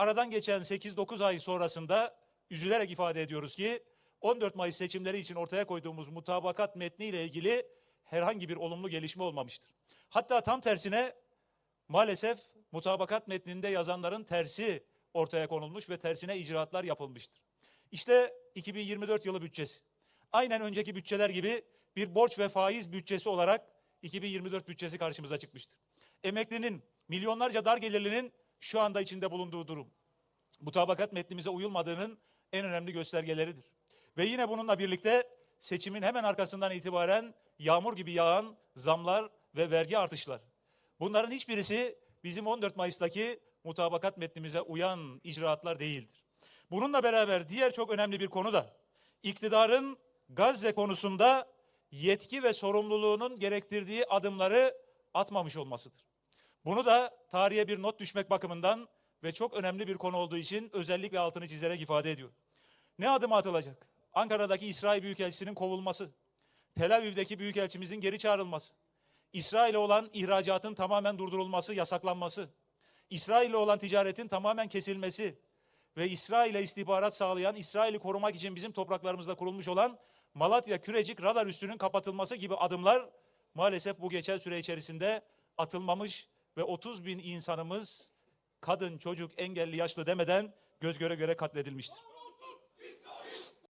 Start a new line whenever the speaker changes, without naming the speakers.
aradan geçen 8-9 ay sonrasında üzülerek ifade ediyoruz ki 14 Mayıs seçimleri için ortaya koyduğumuz mutabakat metniyle ilgili herhangi bir olumlu gelişme olmamıştır. Hatta tam tersine maalesef mutabakat metninde yazanların tersi ortaya konulmuş ve tersine icraatlar yapılmıştır. İşte 2024 yılı bütçesi. Aynen önceki bütçeler gibi bir borç ve faiz bütçesi olarak 2024 bütçesi karşımıza çıkmıştır. Emeklinin, milyonlarca dar gelirlinin şu anda içinde bulunduğu durum. Mutabakat metnimize uyulmadığının en önemli göstergeleridir. Ve yine bununla birlikte seçimin hemen arkasından itibaren yağmur gibi yağan zamlar ve vergi artışları. Bunların hiçbirisi bizim 14 Mayıs'taki mutabakat metnimize uyan icraatlar değildir. Bununla beraber diğer çok önemli bir konu da iktidarın Gazze konusunda yetki ve sorumluluğunun gerektirdiği adımları atmamış olmasıdır. Bunu da tarihe bir not düşmek bakımından ve çok önemli bir konu olduğu için özellikle altını çizerek ifade ediyor. Ne adım atılacak? Ankara'daki İsrail Büyükelçisi'nin kovulması, Tel Aviv'deki Büyükelçimizin geri çağrılması, İsrail'e olan ihracatın tamamen durdurulması, yasaklanması, İsrail'le olan ticaretin tamamen kesilmesi ve İsrail'e istihbarat sağlayan, İsrail'i korumak için bizim topraklarımızda kurulmuş olan Malatya Kürecik radar üssünün kapatılması gibi adımlar maalesef bu geçen süre içerisinde atılmamış ve 30 bin insanımız kadın, çocuk, engelli, yaşlı demeden göz göre göre katledilmiştir.